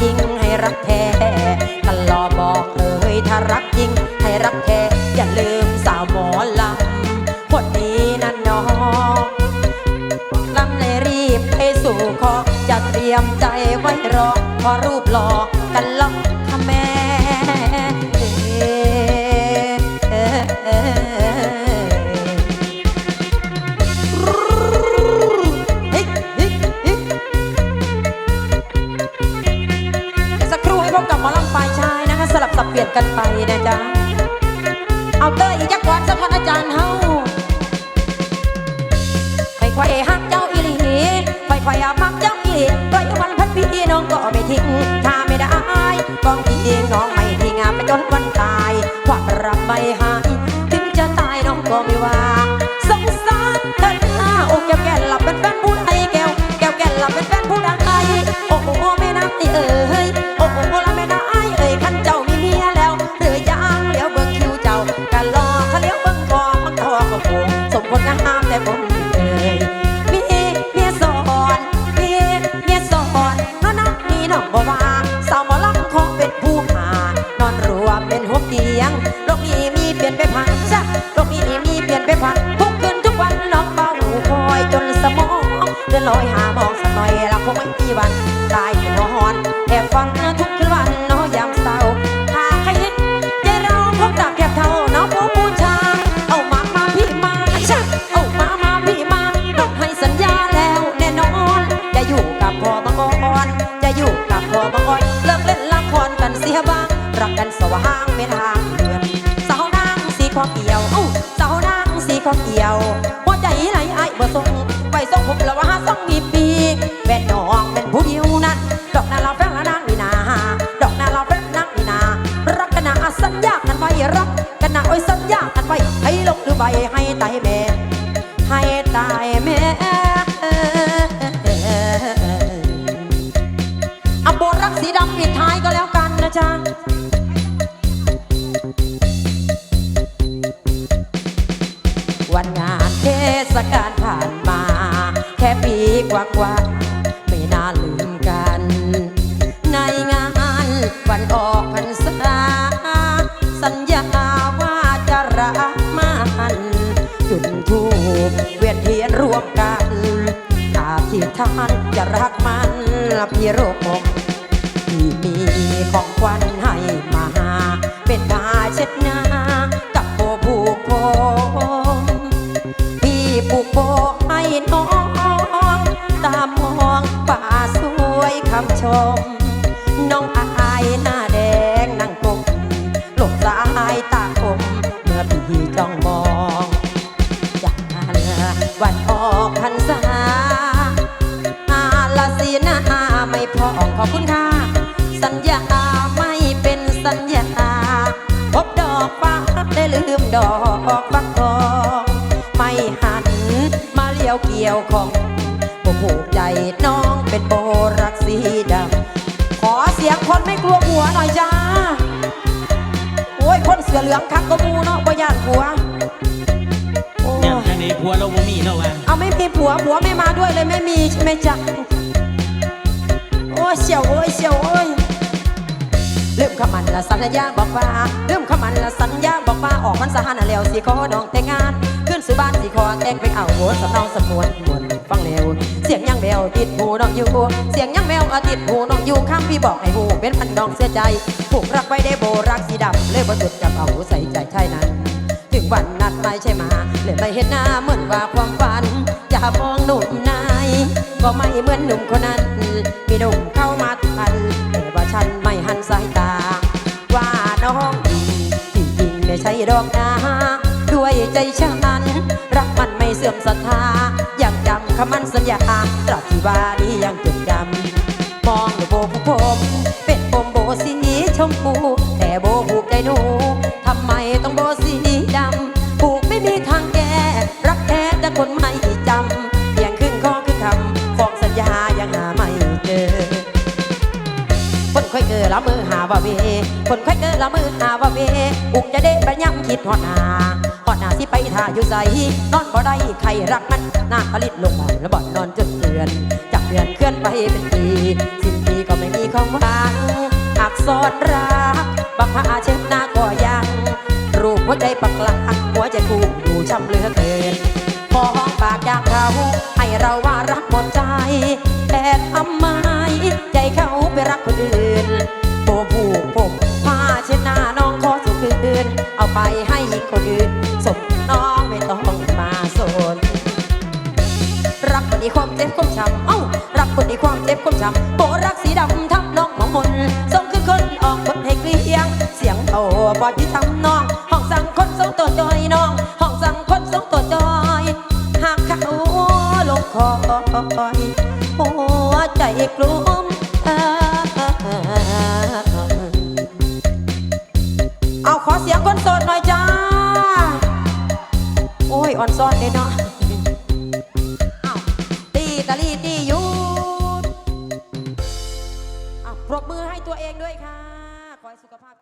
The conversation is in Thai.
จริงให้รักแท้กันรอบอกเอ่ยถ้ารักจริงให้รักแท้อย่าลืมสาวหมอลำคนนี้นั่นน้องลำเลยรีบไปสู่ขอจะเตรียมใจไว้รอพอรูปหลอกกันล็อกค่ะแม่เค่อยหักเจ้าอีหลีค่อยๆมักเจ้าอีหลีปล่อยวันพันปีน้องก็ไม่ทิ้งถ้าไม่ได้กองพี่น้องไม่ทิ้งไปจนวันตายความรักไม่ นลอยหามองสักหน่อยละคงไม่มีวันตายแน่นอนแอบฟังทุกคืนวันน้องยามเศร้าหากใครเห็นใจเราพบรักแทบเท่าน้องผู้บูชาเอามามาพี่มาชะเอามามาพี่มาต้องให้สัญญาแล้วแน่นอน จะอยู่กับพ่อบางอ่อนจะอยู่กับพ่อบางอ่อนเลิกเล่นละครกันเสียบ้างรักกันสว่างไม่ทางเดือนสาวนางสีข้อเกี่ยวเอ้าสาวนางสีข้อเกี่ยวหัวใจไหลไอ้บ่ส่ง ไปส่งผมละว่าส่งมีปีแม่น้องเป็นผู้เดียวนั้น ดอกนาลาแฟงละนางนี่นา ดอกนาลาแฟงนางนี่นา รักกันนะสัญญากันไว้รักกันนะโอ้ยสัญญากันไว้ให้ลงหรือใบให้ตายแม่ให้ตายแม่อาโบรักสีดำปิดท้ายก็แล้วกันนะจ๊ะวันงานเทศกาลผ่านมา แค่ปีกว่าๆไม่น่าลืมกัน ในงานวันออกพรรษา สัญญาว่าจะรักมันจุดทูปเวียนเทียนรวมกันอาธิษฐานจะรักมันพี่โรคมกที่มีของขวัญ วยคำชม น้องอายหน้าแดงนั่งกบหลบสายตาคมเมื่อพี่จ้องมองจากวันออกพรรษาอาลาสีหน้าไม่พองขอบคุณค่ะ สัญญาไม่เป็นสัญญาพบดอกฟ้าได้ลืมดอกฟักทองไม่หันมาเลี้ยวเกี่ยวของผมผูกใจน้องเป็นโบร สีดำขอเสียงคนไม่กลัวหัวหน่อยจ้า โอ้ย คนเสือเหลืองคักก็มูเนาะบ่ย่านหัวโอ้อย่างจังในผัวเราบ่มีเนาะวะเอาไม่มีผัวผัวไม่มาด้วยเลยไม่มีใช่ไหมจ๊ะโอ้ยเสียวเอ้ยเสียวเอ้ยลืมคำมันละสัญญาบอกว่าลืมคำมันละสัญญาบอกว่าออกมันสหานแล้วสิขอดองแต่งงาน ขึ้นสู่บ้านสิขอแต่งไปเอาโหสำเนาสำนวนมวนฟังแล้วเสียงยังแวติดหูน้องอยู่เสียงยังแววอติดหูน้องอยู่ข้างพี่บอกให้หูเป็นพันดองเสียใจผูกรักไว้ได้โบรักสีดำเลยบ่จุดกับเอาใส่ใจใช่นั้นถึงวันนัดไม่ใช่มาเลยไม่เห็นหน้าเหมือนว่าความฝันอย่ามองหนุ่มนายก็ไม่เหมือนหนุ่มคนนั้น มีหนุ่มเข้ามาทันแต่ว่าฉันไม่หันสายตา ว่าน้องดีจริงไม่ใช่ดอกนาด้วยใจฉันรักมันไม่เสื่อมศรัทธา คำมั่นสัญญาตราบที่ว่านี้ยังจดจำมองดูโบผู้ผมเป็นผมโบสีชมพูแต่โบผูกใจหนูทำไมต้องโบสีดำผูกไม่มีทางแก้รักแท้แต่คนไม่จำเพียงครึ่งข้อครึ่งคำฟองสัญญายังหาไม่เจอ คนค่อยเกิดละมือหาว่าเวคนค่อยเกิดละมือหาว่าเวอุกจะได้ประยำคิดหอดหนา อดหนาสิไปท่าอยู่ใสนอนบ่ได้ใครรักมันหน้าผลิตลงมาแล้วบ่อนนอนจนเดือน จากเดือนเคลื่อนไปเป็นปีสิ้นปีก็ไม่มีความหวังอักษรรักบังพาเช็ดหน้าก็ยังรูปหัวใจปักหลักหัวใจคู่ดูช้ำเหลือเกินพอห้องปากอยากเขาให้เราว่ารักหมดใจแต่ทำไม น เอาไปให้คนอื่นสมน้องไม่ต้องมาสนรักคนนี้ความเจ็บความช้ำเอ้ารักคนนี้ความเจ็บความช้ำโบรักสีดำทับน้องมองมนส่งขึ้นคนออกคนให้เกลียง เสียงโตบอดที่ทำน้องห้องสั่งคนส่งตัวจอยน้องห้องสั่งคนส่งตัวจอยหากเขาลงคอยหัวใจกลุ้ม เสียงคนโสดหน่อยจ้า โอ้ย อ่อนซ่อนเลยเนาะตีตะลีตียุดอ้าวปรบมือให้ตัวเองด้วยค่ะ ขอให้สุขภาพ